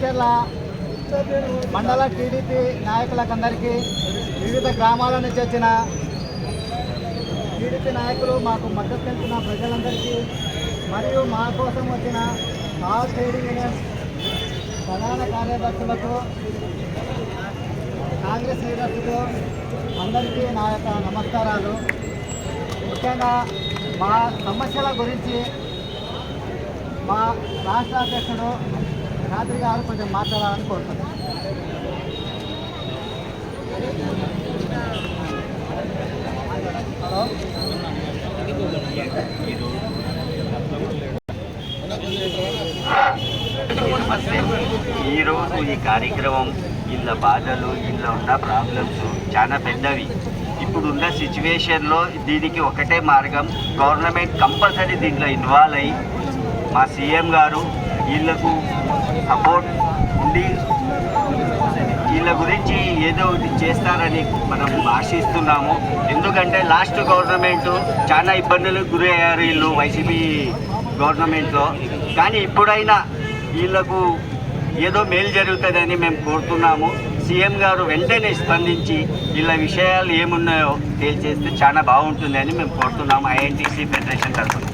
కేరళ మండల టీడీపీ నాయకులకందరికీ వివిధ గ్రామాల నుంచి వచ్చిన టీడీపీ నాయకులు మాకు మద్దతు తెలిపిన ప్రజలందరికీ మరియు మా కోసం వచ్చిన ఆల్ ట్రేడ్ యూనియన్స్ ప్రధాన కార్యదర్శులకు కాంగ్రెస్ లీడర్స్కు అందరికీ నా యొక్క నమస్కారాలు. ముఖ్యంగా మా సమస్యల గురించి మా రాష్ట్ర అధ్యక్షుడు రాత్రి గారు కొంచెం మాట్లాడాలని కోరుతున్నాను హలో ఈరోజు ఈ కార్యక్రమం ఇళ్ళ బాధలు ఇళ్ళ ఉన్న ప్రాబ్లమ్స్ చాలా పెద్దవి. ఇప్పుడున్న సిచ్యువేషన్లో దీనికి ఒకటే మార్గం గవర్నమెంట్ కంపల్సరీ దీంట్లో ఇన్వాల్వ్ అయ్యి మా సీఎం గారు వీళ్ళకు సపోర్ట్ ఉండి వీళ్ళ గురించి ఏదో ఒకటి చేస్తారని మనం ఆశిస్తున్నాము. ఎందుకంటే లాస్ట్ గవర్నమెంట్ చాలా ఇబ్బందులకు గురి అయ్యారు వీళ్ళు వైసీపీ గవర్నమెంట్లో. కానీ ఇప్పుడైనా వీళ్ళకు ఏదో మేలు జరుగుతుందని మేము కోరుతున్నాము. సీఎం గారు వెంటనే స్పందించి వీళ్ళ విషయాలు ఏమున్నాయో తేల్చేస్తే చాలా బాగుంటుందని మేము కోరుతున్నాము. ఐఎన్టీసీ ఫెడరేషన్ తరఫున.